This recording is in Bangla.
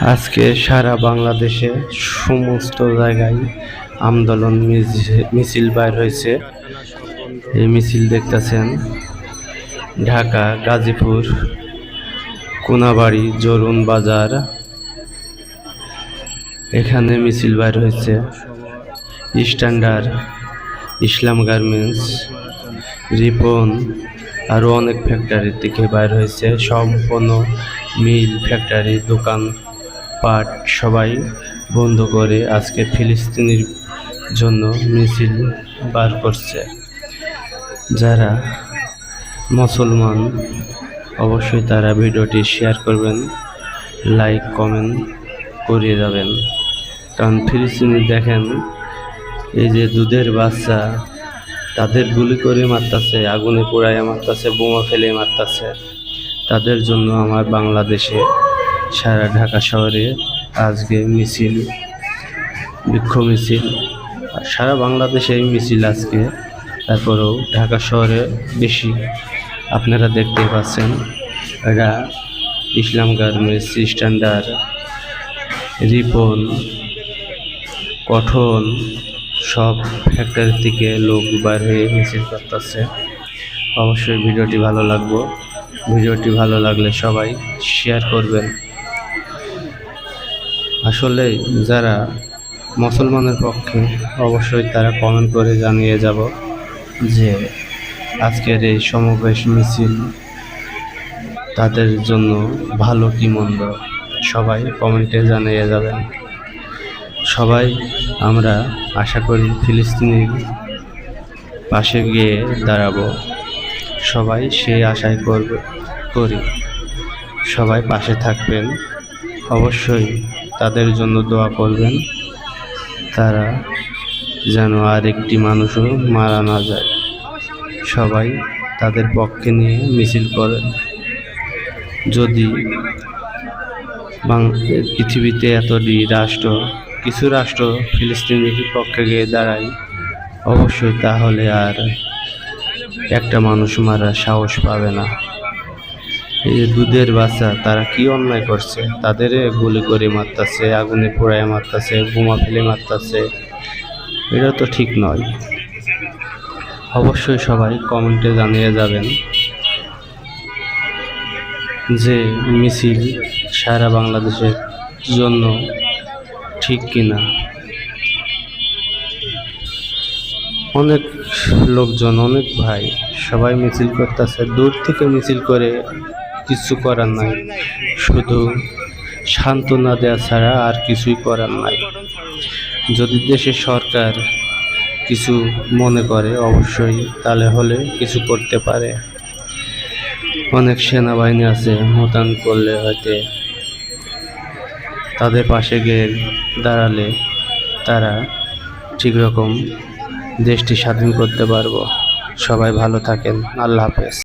আজকে সারা বাংলাদেশে সমস্ত জায়গায় আন্দোলন মিছি- মিছিল বাইর হয়েছে। এই মিছিল দেখতেছেন ঢাকা, গাজীপুর, কোনাবাড়ি, জরুন বাজার। এখানে মিছিল বাইর হয়েছে। স্ট্যান্ডার্ড, ইসলাম গার্মেন্টস, রিপন আরও অনেক ফ্যাক্টরি থেকে বাইর হয়েছে। সম্পূর্ণ মিল ফ্যাক্টরি দোকান পাট সবাই বন্ধ করে আজকে ফিলিস্তিনির জন্য মিছিল বার করছে। যারা মুসলমান, অবশ্যই তারা ভিডিওটি শেয়ার করবেন, লাইক, কমেন্ট করিয়ে যাবেন কারণ ফিলিস্তিনি দেখেন, এই যে দুধের বাচ্চা, তাদের গুলি করে মারতাছে, আগুনে পোড়ায় মারতাছে, বোমা ফেলে মারতাছে। তাদের জন্য আমার বাংলাদেশে সারা ঢাকা শহরে আজকে মিছিল, বিক্ষোভ মিছিল, সারা বাংলাদেশে এই মিছিল আজকে। তারপরেও ঢাকা শহরে বেশি আপনারা দেখতে পাচ্ছেন। এরা Islam garments standard Ripon cotton সব ফ্যাক্টরি থেকে লোক বার হয়ে মিছিল করতেছে। অবশ্যই ভিডিওটি ভালো লাগবো। ভিডিওটি ভালো লাগলে সবাই শেয়ার করবেন। আসলে যারা মুসলমানের পক্ষে অবশ্যই তারা কমেন্ট করে জানিয়ে যাব যে আজকের এই সমাবেশ মিছিল তাদের জন্য ভালো কি মন্দ সবাই কমেন্টে জানিয়ে যাবেন। সবাই আমরা আশা করি ফিলিস্তিনির পাশে গিয়ে দাঁড়াবো। সবাই সেই আশায় করবে, করি। সবাই পাশে থাকবেন। অবশ্যই তাদের জন্য দোয়া করবেন। তারা যেন আর একটি মানুষও মারা না যায়। সবাই তাদের পক্ষে নিয়ে মিছিল করেন। যদি পৃথিবীতে এতটি রাষ্ট্র, কিছু রাষ্ট্র ফিলিস্তিনের পক্ষে গিয়ে দাঁড়ায়, অবশ্যই তাহলে আর একটা মানুষ মারা সাহস পাবে না। এই দুধের বাচ্চা, তারা কি অন্যায় করছে? তাদের গুলি করে মারতাছে, আগুনে পোড়ায় মারতাছে, বোমা ফেলে মারতাছে। এটা তো ঠিক নয়। অবশ্যই সবাই কমেন্টে জানিয়ে যাবেন যে মিছিল সারা বাংলাদেশের জন্য ঠিক কিনা। অনেক লোকজন, অনেক ভাই সবাই মিছিল করতেছে। দূর থেকে মিছিল করে কিছু করার নাই। শুধু সান্ত্বনা দেওয়া ছাড়া আর কিছুই করার নাই। যদি দেশের সরকার কিছু মনে করে, অবশ্যই তাহলে হলে কিছু করতে পারে। অনেক সেনাবাহিনী আছে, মোতায়েন করলে হয়তো তাদের পাশে গিয়ে দাঁড়ালে তারা ঠিক রকম দেশটি স্বাধীন করতে পারব। সবাই ভালো থাকেন। আল্লাহ হাফেজ।